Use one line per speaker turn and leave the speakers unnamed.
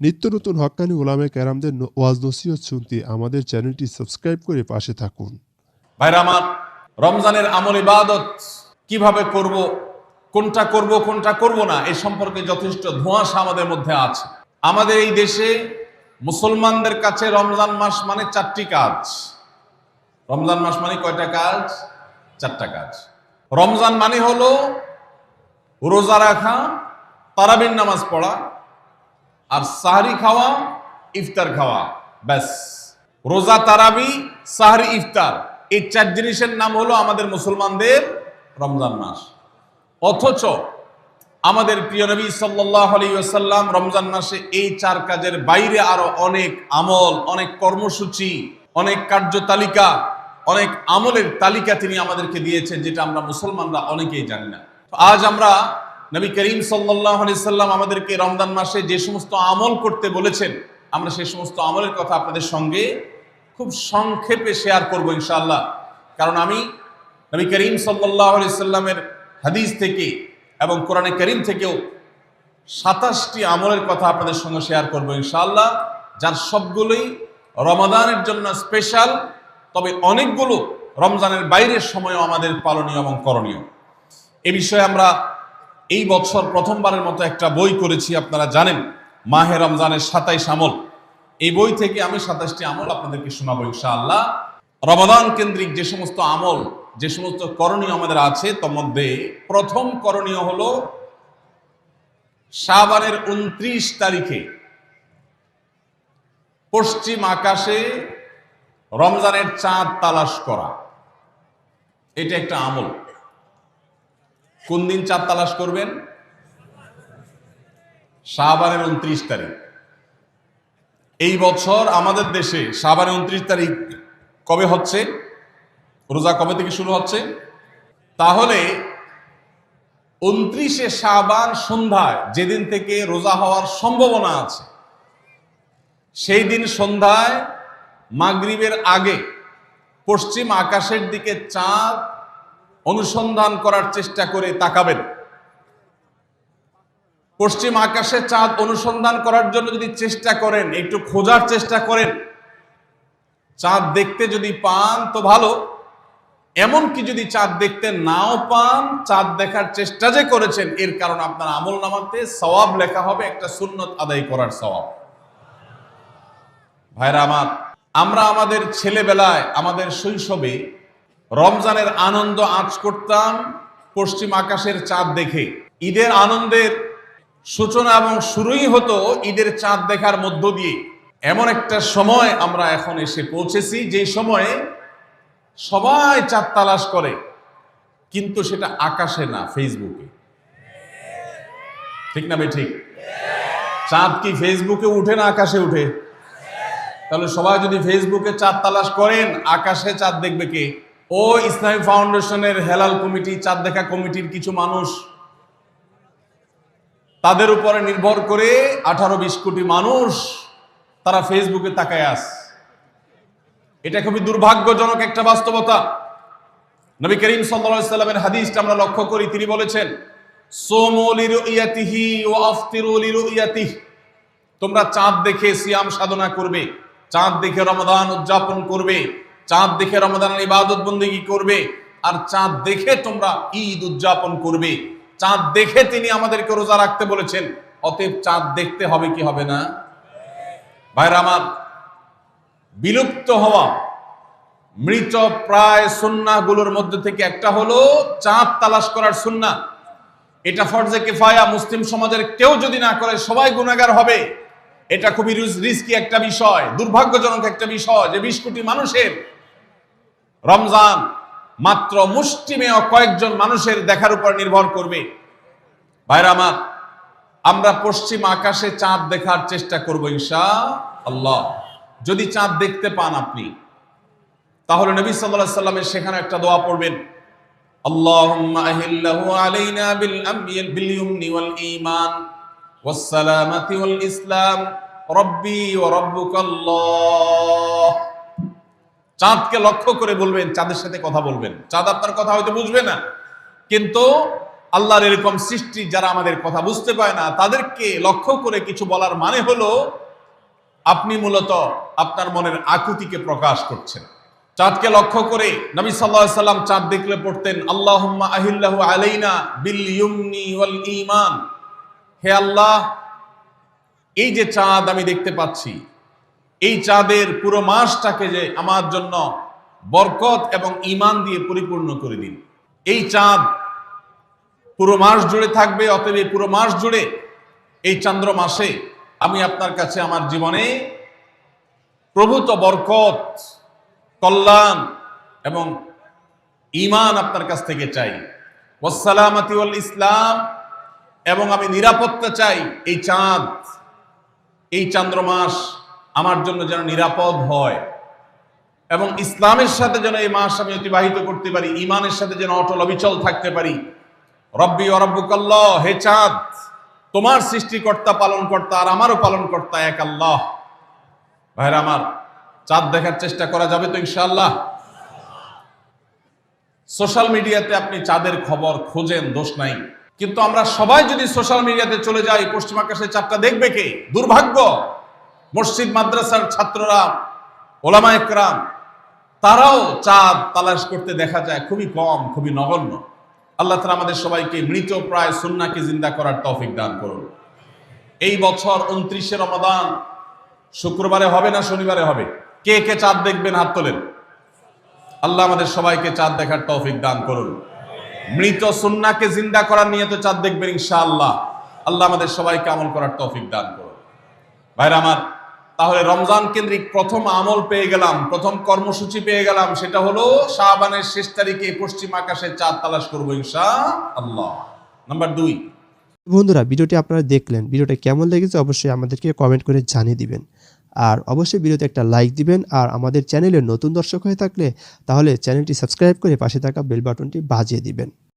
নিত্য নতুন হক্কানি ওলামে ক্যারামদের ওয়াজ নসিহত শুনতে আমাদের চ্যানেলটি সাবস্ক্রাইব করে পাশে থাকুন।
ভাইরা আমার, রমজানের আমল ইবাদত কীভাবে করব, কোনটা করব কোনটা করব না এই সম্পর্কে যথেষ্ট ধোঁয়াশা আমাদের মধ্যে আছে। আমাদের এই দেশে মুসলমানদের কাছে রমজান মাস মানে চারটি কাজ। রমজান মাস মানে কয়টা কাজ? চারটা কাজ। রমজান মানে হলো রোজা রাখা, তারাবির নামাজ পড়া আর সাহারি খাওয়া, ইফতার খাওয়া, ব্যাস। রোজা তারাবি, সাহারি ইফতার। এই চার জিনিসের নাম হলো আমাদের মুসলমানদের রমজান মাস। অথচ আমাদের প্রিয় নবী সাল্লাহ আলী রমজান মাসে এই চার কাজের বাইরে আরও অনেক আমল, অনেক কর্মসূচি, অনেক কার্যতালিকা, অনেক আমলের তালিকা তিনি আমাদেরকে দিয়েছেন, যেটা আমরা মুসলমানরা অনেকেই জানি না। আজ আমরা নবী করিম সাল্লাহ সাল্লাম আমাদেরকে রমজান মাসে যে সমস্ত আমল করতে বলেছেন, আমরা সেই সমস্ত আমলের কথা আপনাদের সঙ্গে খুব সংক্ষেপে শেয়ার করব ইনশাআল্লাহ। কারণ আমি নবী করিম সাল্লাহ আলি সাল্লামের হাদিস থেকে এবং কোরআনে করিম থেকেও সাতাশটি আমলের কথা আপনাদের সঙ্গে শেয়ার করব ইনশাআল্লাহ। যার সবগুলোই রমাদানের জন্য স্পেশাল তবে অনেকগুলো রমজানের বাইরের সময়ও আমাদের পালনীয় এবং করণীয়। এ বিষয়ে আমরা এই বছর প্রথমবারের মতো একটা বই করেছি, আপনারা জানেন। মাহে রমজানের সাতাইশ আমল। এই বই থেকে আমি সাতাশটি আমল আপনাদেরকে শোনাবো ইনশাআল্লাহ। রমাদান কেন্দ্রিক যে সমস্ত আমল, যে সমস্ত করণীয় আমাদের আছে, তার মধ্যে প্রথম করণীয় হল শাবানের উনত্রিশ তারিখে পশ্চিম আকাশে রমজানের চাঁদ তালাশ করা। এটা একটা আমল। কোন দিন চাঁদ তালাশ করবেন? শাহবানের উনত্রিশ তারিখ। এই বছর আমাদের দেশে শাহবানের উনত্রিশ তারিখ কবে হচ্ছে? রোজা কবে থেকে শুরু হচ্ছে? তাহলে উনত্রিশে শাহবান সন্ধ্যায় যেদিন থেকে রোজা হওয়ার সম্ভাবনা আছে, সেই দিন সন্ধ্যায় মাগরিবের আগে পশ্চিম আকাশের দিকে চাঁদ অনুসন্ধান করার চেষ্টা করে তাকাবেন। পশ্চিম আকাশে চাঁদ অনুসন্ধান করার জন্য যদি চেষ্টা করেন, একটু খোঁজার চেষ্টা করেন, চাঁদ দেখতে যদি পান তো ভালো। এমনকি যদি চাঁদ দেখতে নাও পান, চাঁদ দেখার চেষ্টা যে করেছেন, এর কারণ আপনার আমল নামাতে সওয়াব লেখা হবে, একটা সুন্নত আদায় করার সওয়াব। ভাইরা আমার, আমরা আমাদের ছেলেবেলায়, আমাদের শৈশবে রমজানের আনন্দ আঁচ করতাম পশ্চিম আকাশের চাঁদ দেখে। ঈদের আনন্দের সূচনা এবং শুরুই হতো ঈদের চাঁদ দেখার মধ্য দিয়ে। এমন একটা সময় আমরা এখন এসে পৌঁছেছি যে সময়ে সবাই চাঁদ তালাশ করে, কিন্তু সেটা আকাশে না, ফেসবুকে। ঠিক না ঠিক? চাঁদ কি ফেসবুকে উঠে না আকাশে উঠে? তাহলে সবাই যদি ফেসবুকে চাঁদ তালাশ করেন, আকাশে চাঁদ দেখবে কে? ও ইসলামী ফাউন্ডেশনের হেলাল কমিটি চাঁদ দেখা কমিটির কিছু মানুষ, তাদের উপরে নির্ভর করে আঠারো বিশ কোটি মানুষ তারা ফেসবুকে তাকায় আস এটা খুবই দুর্ভাগ্যজনক একটা বাস্তবতা। নবী করিম সাল্লা সাল্লামের হাদিসটা আমরা লক্ষ্য করি, তিনি বলেছেন তোমরা চাঁদ দেখে সিয়াম সাধনা করবে, চাঁদ দেখে রমাদান উদযাপন করবে। চাঁদ দেখে রমাদানের ইবাদত বন্দিগি করবে? আর চাঁদ দেখে তোমরা ঈদ উদযাপন করবে। চাঁদ দেখে তিনি আমাদেরকে রোজা রাখতে বলেছেন। অতএব চাঁদ দেখতে হবে কি হবে না? ভাইরা আমার, বিলুপ্ত হওয়া মৃত প্রায় সুন্নাগুলোর মধ্যে থেকে একটা হলো চাঁদ তালাশ করার সুন্না এটা ফরজে কেফায়া, মুসলিম সমাজের কেউ যদি না করে, সবাই গুণাগার হবে। এটা খুবই রিস্কি একটা বিষয়, দুর্ভাগ্যজনক একটা বিষয় যে বিশ কোটি মানুষের রমজান মাত্র মুষ্টিমেয় কয়েকজন মানুষের দেখার উপর নির্ভর করবে ভাইরা আমার আমরা পশ্চিম আকাশে চাঁদ দেখার চেষ্টা করব ইনশা আল্লাহ যদি চাঁদ দেখতে পান আপনি তাহলে নবী সাল্লাল্লাহু সাল্লামের সেখানে একটা দোয়া পড়বেন اللهم أهله علينا بالأمن باليمن والإيمان والسلامة والإسلام ربي وربك الله চাঁদকে লক্ষ্য করে বলবেন, চাঁদের সাথে কথা বলবেন। চাঁদ আপনার কথা হয়তো বুঝবে না। কিন্তু আল্লাহর এরকম সৃষ্টি যারা আমাদের কথা বুঝতে পায় না, তাদেরকে লক্ষ্য করে কিছু বলার মানে হলো, আপনি মূলত আপনার মনের আকুতিকে প্রকাশ করছেন। চাঁদকে লক্ষ্য করে নবী সাল্লাল্লাহু সাল্লাম চাঁদ দেখলে পড়তেন, আল্লাহুম্মা আহিল্লাহু আলাইনা বিল ইউমনি ওয়াল ঈমান। হে আল্লাহ, এই যে চাঁদ আমি দেখতে পাচ্ছি এই চাঁদের পুরো মাসটাকে যে আমার জন্য বরকত এবং ঈমান দিয়ে পরিপূর্ণ করে দিন। এই চাঁদ পুরো মাস জুড়ে থাকবে, অতএব এই পুরো মাস জুড়ে, এই চন্দ্র মাসে আমি আপনার কাছে আমার জীবনে প্রভূত বরকত, কল্যাণ এবং ঈমান আপনার কাছ থেকে চাই। ওয়াসালামাতি ওয়াল ইসলাম এবং আমি নিরাপত্তা চাই এই চাঁদ, এই চন্দ্রমাস আমার জন্য যেন নিরাপদ হয়। এবং ইসলামের সাথে যেন এই মাস আমি অতিবাহিত করতে পারি ইমানের সাথে যেন অটল অবিচল থাকতে পারি। রব্বি অরব্বুকাল্লাহ হে চাঁদ, তোমার সৃষ্টিকর্তা, পালনকর্তা আর আমারও পালনকর্তা এক আল্লাহ। ভাইরা আমার, চাঁদ দেখার চেষ্টা করা যাবে তো ইনশাআল্লাহ? সোশ্যাল মিডিয়াতে আপনি চাঁদের খবর খোঁজেন, দোষ নাই। কিন্তু আমরা সবাই যদি সোশ্যাল মিডিয়াতে চলে যাই, পশ্চিম আকাশে চাঁদটা দেখবে কে? দুর্ভাগ্য। মসজিদ মাদ্রাসার ছাত্ররা, ওলামা একরাম, তারাও চাঁদ তালাশ করতে দেখা যায় খুবই কম, খুবই নগণ্য। আল্লাহ তালা আমাদের সবাইকে মৃত প্রায় সুন্নাকে জিন্দা করার তৌফিক দান করুন। এই বছর উনত্রিশে রমাদান, শুক্রবারে হবে না শনিবারে হবে? কে কে চাঁদ দেখবেন হাত তোলেন। আল্লাহ আমাদের সবাইকে চাঁদ দেখার তৌফিক দান করুন। মৃত সুন্নাকে জিন্দা করার নিয়ে তো চাঁদ দেখবেন ইনশাআল্লাহ। আল্লাহ আমাদের সবাইকে আমল করার তৌফিক দান করুন। ভাইরা আমার তাহলে রমজান কেন্দ্রিক প্রথম আমল পেয়ে গেলাম, প্রথম কর্মসূচি পেয়ে গেলাম, সেটা হলো শাহবানের শেষ তারিখে পশ্চিম আকাশে চাঁদ তালাশ করব ইনশা আল্লাহ নাম্বার দুই।
বন্ধুরা, ভিডিওটি আপনারা দেখলেন, ভিডিওটা কেমন লেগেছে অবশ্যই আমাদেরকে কমেন্ট করে জানিয়ে দিবেন। আর অবশ্যই ভিডিওতে একটা লাইক দিবেন, আর আমাদের চ্যানেলে নতুন দর্শক হয়ে থাকলে তাহলে চ্যানেলটি সাবস্ক্রাইব করে পাশে থাকা বেল বাটনটি বাজিয়ে দিবেন।